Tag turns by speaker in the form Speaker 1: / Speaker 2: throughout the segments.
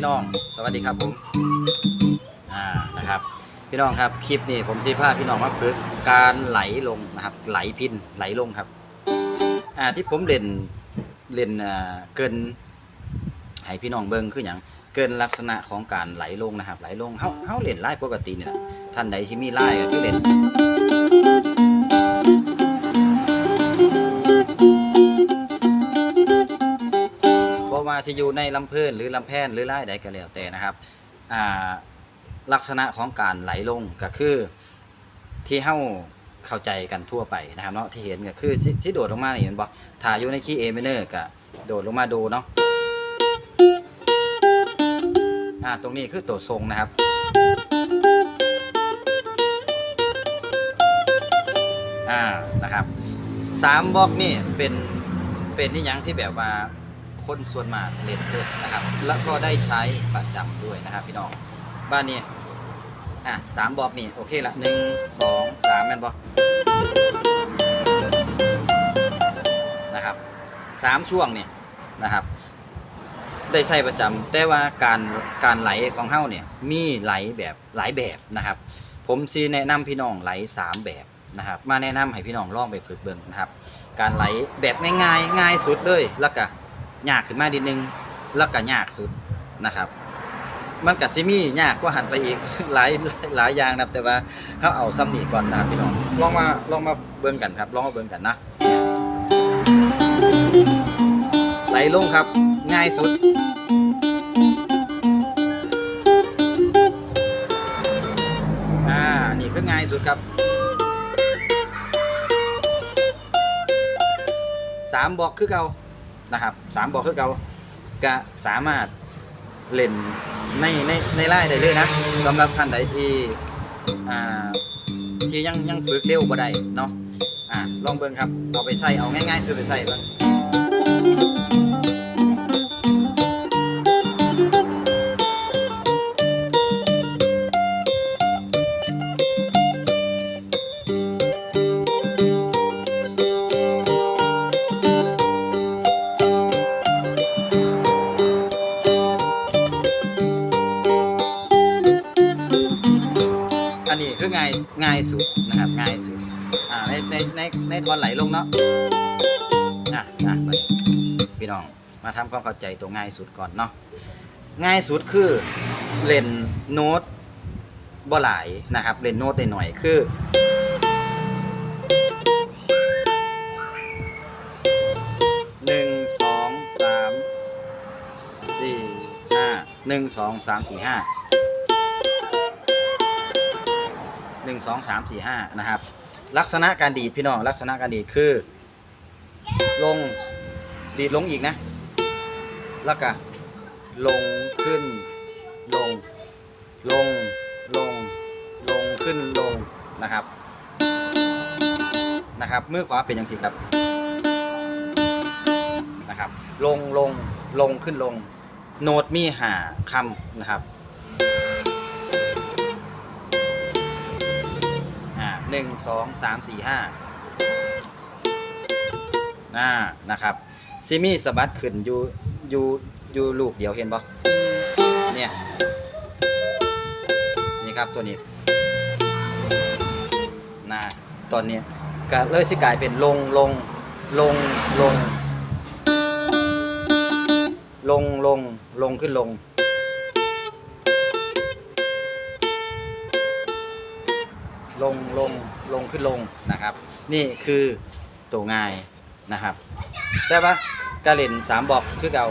Speaker 1: พี่น้อง สวัสดีครับผมอ่านะครับ พี่น้องครับคลิปนี้ผมสีผ้าพี่น้องมาฝึกการไหลลงนะครับ ไหลพินไหลลงครับอ่าที่ผมเล่นเล่นอ่าเกินให้พี่น้องเบิ่งคืออย่างเกินลักษณะของการไหลลงนะครับ ไหลลงเฮาเฮาเล่นไล่ปกติเนี่ยท่านใดที่มีไล่ก็คือเล่น เพราะว่าจะอยู่ในลำเพื่นหรือลำแพนหรือไร่ใดก็แล้วแต่นะครับลักษณะของการไหลลงก็คือที่เฮาเข้าใจกันทั่วไปนะครับเนาะที่เห็นก็คือที่ที่โดดลงมานี่เห็นบ่ถ้ายอยู่ในคีย์ A minor ก็โดดลงมาดูเนาะอ่าตรงนี้คือตัวทรงนะครับ อ่านะครับสามบล็อกนี่เป็นเป็นนิยังที่แบบว่า คนส่วนมากเล่นเพิ่มนะครับ แล้วก็ได้ใช้ประจำด้วยนะครับพี่น้องบ้านนี้อะสามบอกนี่โอเคละหนึ่งสองสามแม่นบอกนะครับสามช่วงเนี่ยนะครับ ได้ใช้ประจำแต่ว่าการการไหลของเฮ้าเนี่ยมีไหลแบบหลายแบบนะครับ ผมซีแนะนำพี่น้องไหลสามแบบนะครับ มาแนะนำให้พี่น้องลองไปฝึกเบิ่งนะครับ การไหลแบบง่ายๆง่ายสุดเลยแล้วก็ ยากขึ้นมาดิดนึง แล้วก็ยากสุดนะครับ มันกับซิมี่ยากกว่าหันไปอีกหลายหลายอย่างนะครับแต่ว่าเขาเอาซ้ำหนีก่อนนะพี่น้องลองมาลองมาเบิ่งกันครับลองมาเบิ่งกันนะไหลลงครับ ง่ายสุดอ่านี่คือง่ายสุดครับสามบอกคือเก่า นะครับสามบอกคือเก่าก็สามารถเล่นในในในไล่ได้เลยนะสำหรับท่านใดที่อ่าที่ยังยังฝึกเร็วบ่ได้เนาะอ่าลองเบิ่งครับเอาไปใส่เอาง่ายๆสุดไปใส่เบิ่ง ความเข้าใจตัวง่ายสุดก่อนเนาะง่ายสุดคือเล่นโน้ตบ่หลายนะครับเล่นโน้ตได้หน่อยคือหนึ่งสองสามสี่ห้าหนึ่งสองสามสี่ห้าหนึ่งสองสามสี่ห้านะครับ ลักษณะการดีดพี่น้องลักษณะการดีดคือ ลงดีดลงอีกนะ แล้วก็ลงขึ้นลง ลง ลง ลงขึ้นลงนะครับ นะครับมือขวาเป็นอย่างสิครับนะครับ ลงลงลงขึ้นลง โน้ตมีหาคำนะครับอ่าหนึ่งสองสามสี่ห้าอ่านะครับซิมีสะบัดขึ้นอยู่ อยู่อยู่ลูกเดียวเห็นปะเนี่ยนี่ครับตัวนี้นะตอนนี้ก็เลยสิกลายเป็นลงลงลงลง ลงลงลงขึ้นลง ลงลงลงขึ้นลงนะครับ นี่คือตัวง่ายนะครับแต่ว่า การเล่นสามบอกคือเก่า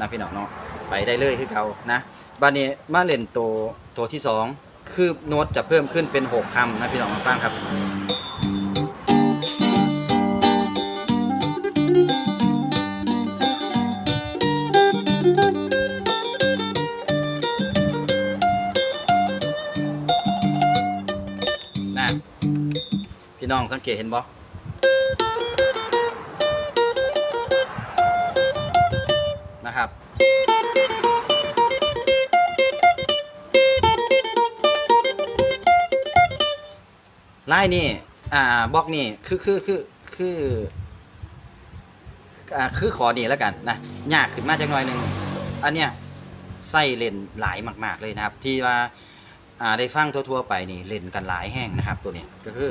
Speaker 1: นะพี่น้องเนาะไปได้เลยคือเก่านะบัดนี้มาเล่นตัวตัวที่สองคือโน้ตจะเพิ่มขึ้นเป็นหกคำนะพี่น้องฟังครับนะพี่น้องสังเกตเห็นบ่ นะครับ ไล่นี่ อ่าบล็อกนี่คือคือคือคืออ่าคือขอนี่แล้วกันนะยากขึ้นมาจักหน่อยหนึ่งอันเนี้ยใส่เลนหลายมาก ๆ เลยนะครับ ที่ว่าอ่าได้ฟังทั่ว ๆ ไปนี่เล่นกันหลายแห้งนะครับ ตัวนี้ก็คือ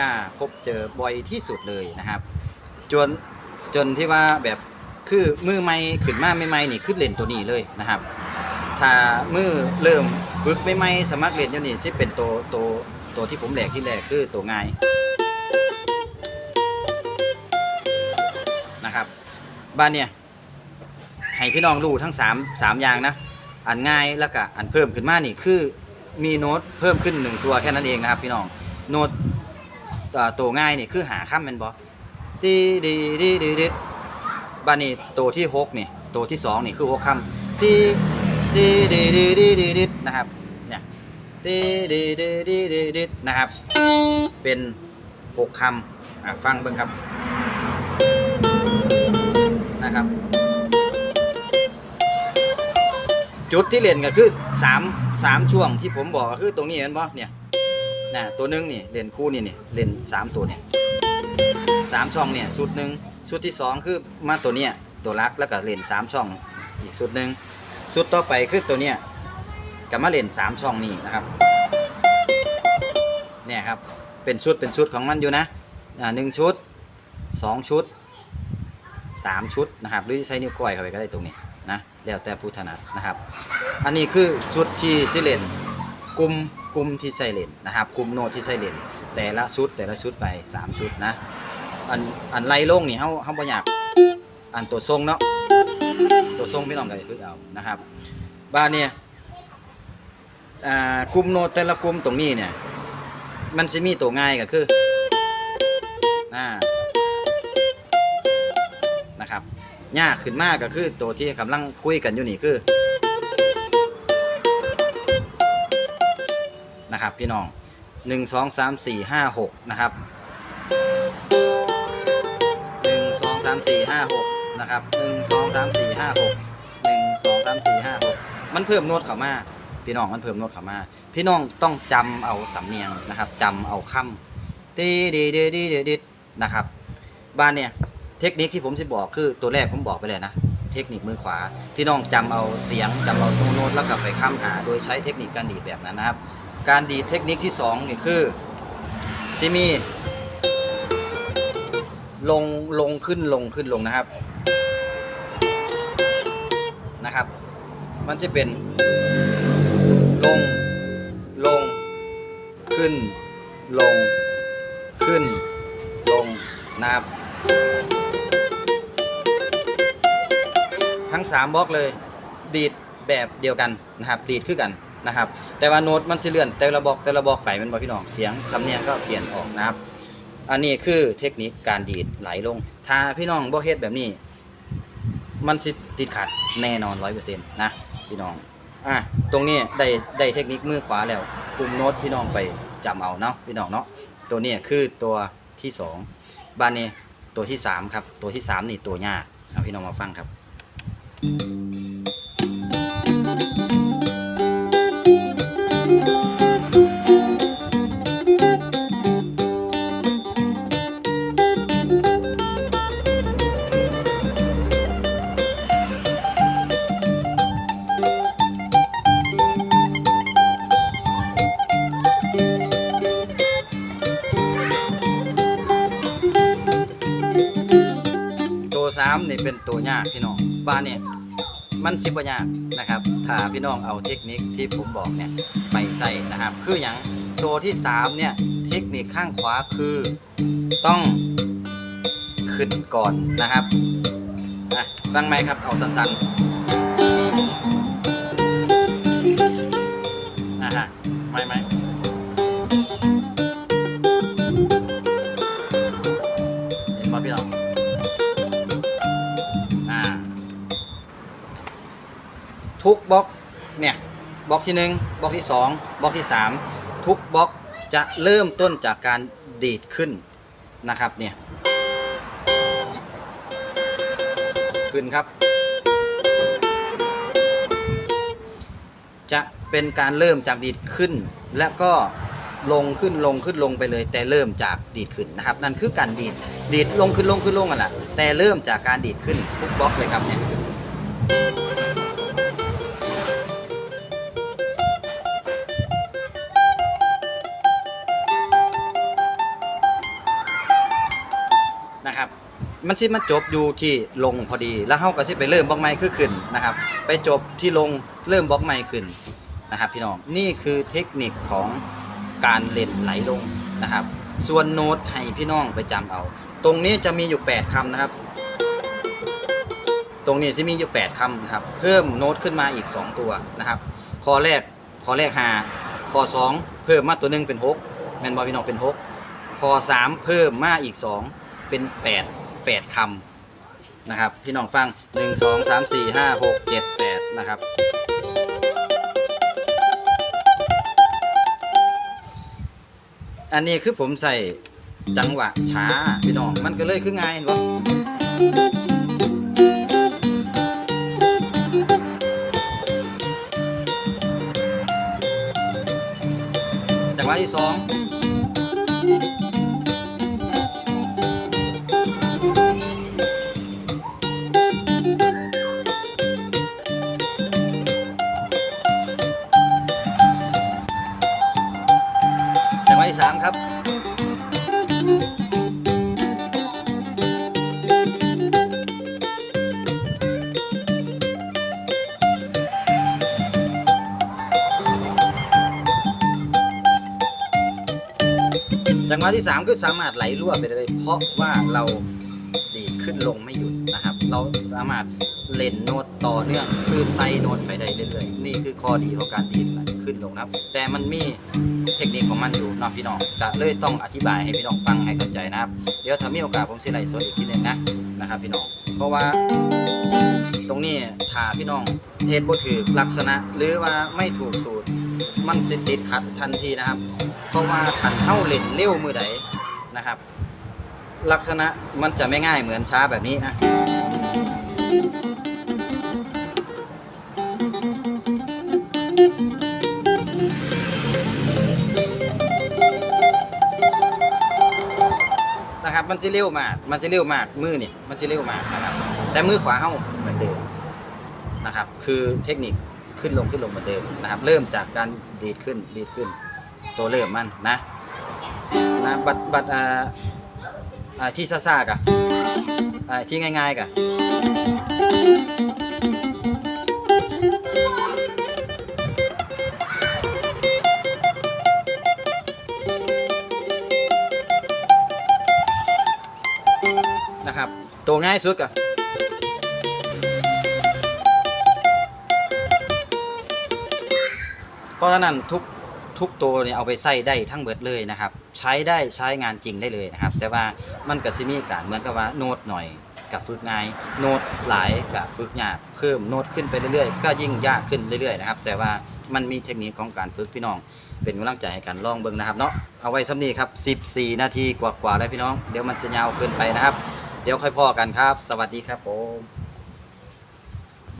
Speaker 1: อ่าพบเจอบ่อยที่สุดเลยนะครับ จน จนที่ว่าแบบคือมือไม่ขึ้นมาไม่ไม่ๆนี่ขึ้นเล่นตัวนี้เลยนะครับ ถ้ามือเริ่มฝึกไม่ไม่ๆสมัครเล่นอยู่นี่สิเป็นตัวตัวตัวที่ผมแหลกที่แรกคือตัวง่ายนะครับ บ้านเนี่ยให้พี่น้องรู้ทั้ง3 3อย่างนะ อันง่ายแล้วก็อันเพิ่มขึ้นมานี่คือมีโน้ตเพิ่มขึ้นหนึ่งตัวแค่นั้นเองนะครับ พี่น้องโน้ตตัวง่ายนี่คือหาข้ามเป็นบอ ดีดีดีดีดีบ้านนี้ตัวที่หกนี่ตัวที่สองนี่คือหกคำดีดีดีดีดีดีดีนะครับเนี่ยดีดีดีดีดีดีนะครับ เป็นหกคำอะฟังเบิ่งครับนะครับ จุดที่เล่นก็คือสามสามช่วงที่ผมบอกก็คือตรงนี้เห็นป่ะเนี่ยนะตัวหนึงนี่เล่นคู่นี่นี่เล่นสามตัวเนี่ย สามช่องเนี่ยชุดหนึ่งชุดที่สองคือมาตัวเนี้ยตัวรักแล้วก็เล่นสามช่องอีกชุดหนึ่งชุดต่อไปคือตัวเนี้ยกับมาเล่นสามช่องนี่นะครับเนี่ยครับเป็นชุดเป็นชุดของมันอยู่นะหนึ่งชุดสองชุดสามชุดนะครับหรือใช้นิ้วก้อยเข้าไปก็ได้ตรงนี้นะแล้วแต่ผู้ถนัดนะครับ อันนี้คือชุดที่สิเลนกลุ่มกลุ่มที่ใส่เลนนะครับกลุ่มโน้ตที่ใส่เลน แต่ละชุดแต่ละชุดไปสามชุดนะ อันอันไล่ลงนี่เฮาเฮาบ่อยากอันตัวทรงเนาะตัวทรงพี่น้องก็ได้ฝึกเอานะครับบ้านเนี่ยอ่ากลุ่มโน้ตแต่ละกลุ่มตรงนี้เนี่ย มันจะมีตัวง่ายก็คืออ่านะครับยากขึ้นมากก็คือตัวที่กำลังคุยกันอยู่นี่คือนะครับพี่น้อง หนึ่งสองสามสี่ห้าหกนะครับหนึ่งสองสามสี่ห้าหกนะครับหนึ่งสองสามสี่ห้าหกหนึ่งสองสามสี่ห้าหกมันเพิ่มโน้ตเข้ามา พี่น้องมันเพิ่มโน้ตเข้ามา พี่น้องต้องจำเอาสำเนียงนะครับจำเอาคำดีดีดีดีดีดนะครับ บ้านเนี่ยเทคนิคที่ผมจะบอกคือตัวแรกผมบอกไปเลยนะเทคนิคมือขวา พี่น้องจำเอาเสียงจำเอาโน้ตแล้วก็ไปค้ำหา โดยใช้เทคนิคการดีดแบบนั้นนะครับ การดีเทคนิคที่สองนี่คือที่มี ลงลงขึ้นลงขึ้นลงนะครับนะครับ มันจะเป็น ลงลง ขึ้น ลง ขึ้น ลงนะครับ ทั้ง 3บล็อกเลย ดีดแบบเดียวกันนะครับ ดีดคือกัน นะครับ แต่ว่าโน้ตมันสิเลื่อนแต่ละบล็อกแต่ละบล็อกไปมันบ่พี่น้องเสียงสำเนียงก็เปลี่ยนออกนะครับ อันนี้คือเทคนิคการดีดไหลลง ถ้าพี่น้องบ่เฮ็ดแบบนี้ มันสิติดขัดแน่นอน100%นะพี่น้องอะตรงนี้ได้ได้เทคนิคมือขวาแล้วคุมโน้ตพี่น้องไปจำเอาเนาะพี่น้องเนาะตัวนี้คือตัวที่สองบ้านนี้ตัวที่สามครับ ตัวที่สามนี่ตัวยากเอาพี่น้องมาฟังครับ บานเนี่ยมันสิบยากนะครับ ถ้าพี่น้องเอาเทคนิคที่ผมบอกเนี่ยไปใส่นะครับ คืออย่างตัวที่สามเนี่ยเทคนิคข้างขวาคือต้องขึ้นก่อนนะครับอะฟังไหมครับเอาสั้นๆ ทุกบล็อกเนี่ยบล็อกที่หนึ่งบล็อกที่สองบล็อกที่สามทุกบล็อกจะเริ่มต้นจากการดีดขึ้นนะครับเนี่ยขึ้นครับ จะเป็นการเริ่มจากดีดขึ้น และก็ลงขึ้นลงขึ้นลงไปเลย แต่เริ่มจากดีดขึ้นนะครับ นั่นคือการดีดดีดลงขึ้นลงขึ้นลงกันแหละแต่เริ่มจากการดีดขึ้นทุกบล็อกเลยครับเนี่ย มันสิมาจบอยู่ที่ลงพอดี แล้วเฮาก็สิไปเริ่มบล็อกใหม่คือขึ้นนะครับ ไปจบที่ลงเริ่มบล็อกใหม่ขึ้นนะครับ พี่น้องนี่คือเทคนิคของการเล่นไหลลงนะครับ ส่วนโน้ตให้พี่น้องไปจำเอา ตรงนี้จะมีอยู่ 8คำนะครับ ตรงนี้จะมีอยู่ 8คำนะครับ เพิ่มโน้ตขึ้นมาอีก 2 ตัวนะครับข้อแรกข้อแรก5ข้อ 2 เพิ่มมาตัวหนึงเป็น6แมนบอพี่น้องเป็น 6ข้อ3เพิ่มมาอีก 2 เป็น 8 8คำนะครับ พี่น้องฟัง 1 2 3 4 5 6 7 8 นะครับ อันนี้คือผมใส่จังหวะช้าพี่น้อง มันก็เลยคือง่ายเห็นปะจังหวะที่สอง จังหวะที่สามคือสามารถไหลรั่วไปเลย เพราะว่าเราดีดขึ้นลงไม่หยุดนะครับ เราสามารถเล่นโน้ตต่อเนื่องคือไตโน้ตไปได้เรื่อยๆนี่คือข้อดีของการดีดขึ้นลงนะครับ แต่มันมีเทคนิคของมันอยู่นาะพี่น้องก็เลยต้องอธิบายให้พี่น้องฟังให้เข้าใจนะครับ เดี๋ยวถ้ามีโอกาสผมสิไลฟ์สดอีกทีหนึงนะนะครับ พี่น้องเพราะว่าตรงนี้ถ้าพี่น้องเทศบ่ถือลักษณะ หรือว่าไม่ถูกสูตรมันจะติดขัดทันทีนะครับ เพราะว่าขันเท่าเล่นเร็วมือใดนะครับ ลักษณะมันจะไม่ง่ายเหมือนช้าแบบนี้นะนะครับมันจะเร็วมาก มันจะเร็วมากมือเนี่ยมันจะเร็วมากนะครับแต่มือขวาเฮาเหมือนเดิมนะครับ คือเทคนิคขึ้นลงขึ้นลงเหมือนเดิมนะครับ เริ่มจากการดีดขึ้นดีดขึ้น ตัวเริ่มมันนะนะบัดบัดอ่าอ่าที่ซ่าๆกะอ่าที่ง่ายๆกะนะครับ ตัวง่ายสุดกะเพราะฉะนั้นทุก ทุกตัวเนี่ยเอาไปใส่ได้ทั้งเบิดเลยนะครับ ใช้ได้ใช้งานจริงได้เลยนะครับ แต่ว่ามันก็สิมีการเหมือนกับว่าโน้ตหน่อยกับฝึกง่ายโน้ตหลายกับฝึกยากเพิ่มโน้ตขึ้นไปเรื่อยๆ ก็ยิ่งยากขึ้นเรื่อยๆนะครับ แต่ว่ามันมีเทคนิคของการฝึกพี่น้อง เป็นกำลังใจให้กันลองเบิ่งนะครับเนาะเอาไว้สำนีครับ 14 นาทีกว่าๆแล้วพี่น้อง เดี๋ยวมันจะยาวเกินไปนะครับ เดี๋ยวค่อยพอกันครับ สวัสดีครับผม